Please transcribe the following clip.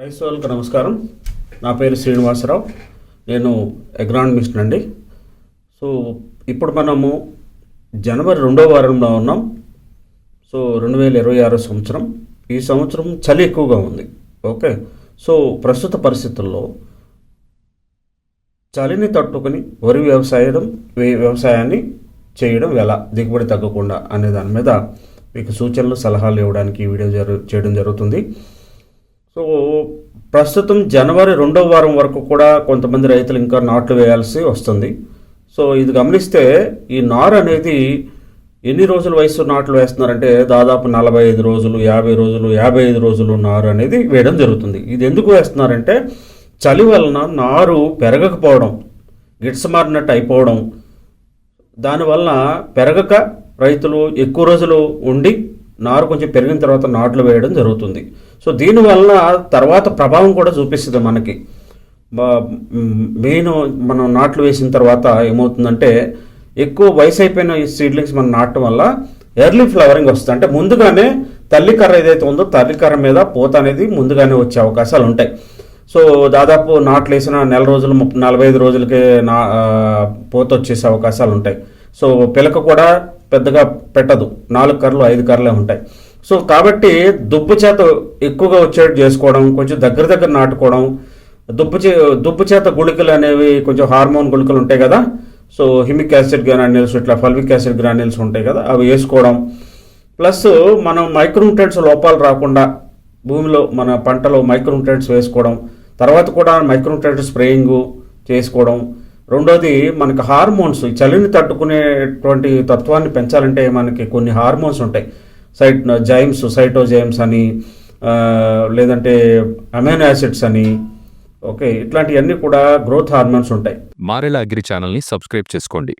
రైతులకు నమస్కారం. నా పేరు శ్రీనివాసరావు. నేను ఎగ్రానమిస్ట్ అండి. సో ఇప్పుడు మనము జనవరి రెండో వారంలో ఉన్నాం. సో రెండు వేల ఇరవై ఆరో సంవత్సరం. ఈ సంవత్సరం చలి ఎక్కువగా ఉంది. ఓకే? సో ప్రస్తుత పరిస్థితుల్లో చలిని తట్టుకొని వరి వ్యవసాయం వే- వ్యవసాయాన్ని చేయడం ఎలా? దిగుబడి తగ్గకుండా అనే దాని మీద మీకు సూచనలు సలహాలు ఇవ్వడానికి ఈ వీడియో జరు చేయడం జరుగుతుంది. సో ప్రస్తుతం జనవరి రెండవ వారం వరకు కూడా కొంతమంది రైతులు ఇంకా నాట్లు వేయాల్సి వస్తుంది. సో ఇది గమనిస్తే ఈ నారు అనేది ఎన్ని రోజుల వయసు నాట్లు వేస్తున్నారంటే దాదాపు నలభై ఐదు రోజులు యాభై రోజులు యాభై ఐదు రోజులు నారు అనేది వేయడం జరుగుతుంది. ఇది ఎందుకు వేస్తున్నారంటే చలి వలన నారు పెరగకపోవడం గిడ్సమారినట్టు అయిపోవడం దానివల్ల పెరగక రైతులు ఎక్కువ రోజులు ఉండి నారు కొంచెం పెరిగిన తర్వాత నాట్లు వేయడం జరుగుతుంది. సో దీనివల్ల తర్వాత ప్రభావం కూడా చూపిస్తుంది మనకి. మెయిన్ మనం నాట్లు వేసిన తర్వాత ఏమవుతుందంటే ఎక్కువ వయసు అయిపోయిన ఈ సీడ్లింగ్స్ మనం నాటడం వల్ల ఎర్లీ ఫ్లవరింగ్ వస్తుంది. అంటే ముందుగానే తల్లి కర్ర ఏదైతే ఉందో తల్లి కర్ర మీద పూత అనేది ముందుగానే వచ్చే అవకాశాలు ఉంటాయి. సో దాదాపు నాట్లు వేసిన నెల రోజులు ముప్ప నలభై ఐదు రోజులకే నా పూత వచ్చేసే అవకాశాలు ఉంటాయి. సో పిలక కూడా పెద్దగా పెట్టదు. నాలుగు కర్రలు ఐదు కర్రలే ఉంటాయి. సో కాబట్టి దుబ్బు చేత ఎక్కువగా వచ్చేట్టు చేసుకోవడం కొంచెం దగ్గర దగ్గర నాటుకోవడం దుబ్బు చే దుబ్బు చేత గుళికలు అనేవి కొంచెం హార్మోన్ గుళికలు ఉంటాయి కదా సో హిమిక్ యాసిడ్ గ్రాన్యూల్స్ ఇట్లా ఫల్విక్ యాసిడ్ గ్రాన్యూల్స్ ఉంటాయి కదా అవి వేసుకోవడం. ప్లస్ మనం మైక్రోన్యూట్రెంట్స్ లోపాలు రాకుండా భూమిలో మన పంటలో మైక్రోన్యూట్రెంట్స్ వేసుకోవడం తర్వాత కూడా మైక్రోన్యూట్రెంట్స్ స్ప్రేయింగ్ చేసుకోవడం. రెండోది మనకి హార్మోన్స్ ఈ చలిని తట్టుకునేటువంటి తత్వాన్ని పెంచాలంటే మనకి కొన్ని హార్మోన్స్ ఉంటాయి. సైట్ జైమ్స్ సైటోజైమ్స్ అని లేదంటే అమైనో యాసిడ్స్ అని ఓకే ఇట్లాంటివన్నీ కూడా గ్రోత్ హార్మోన్స్ ఉంటాయి. మారెల అగ్రి ఛానల్ని సబ్స్క్రైబ్ చేసుకోండి.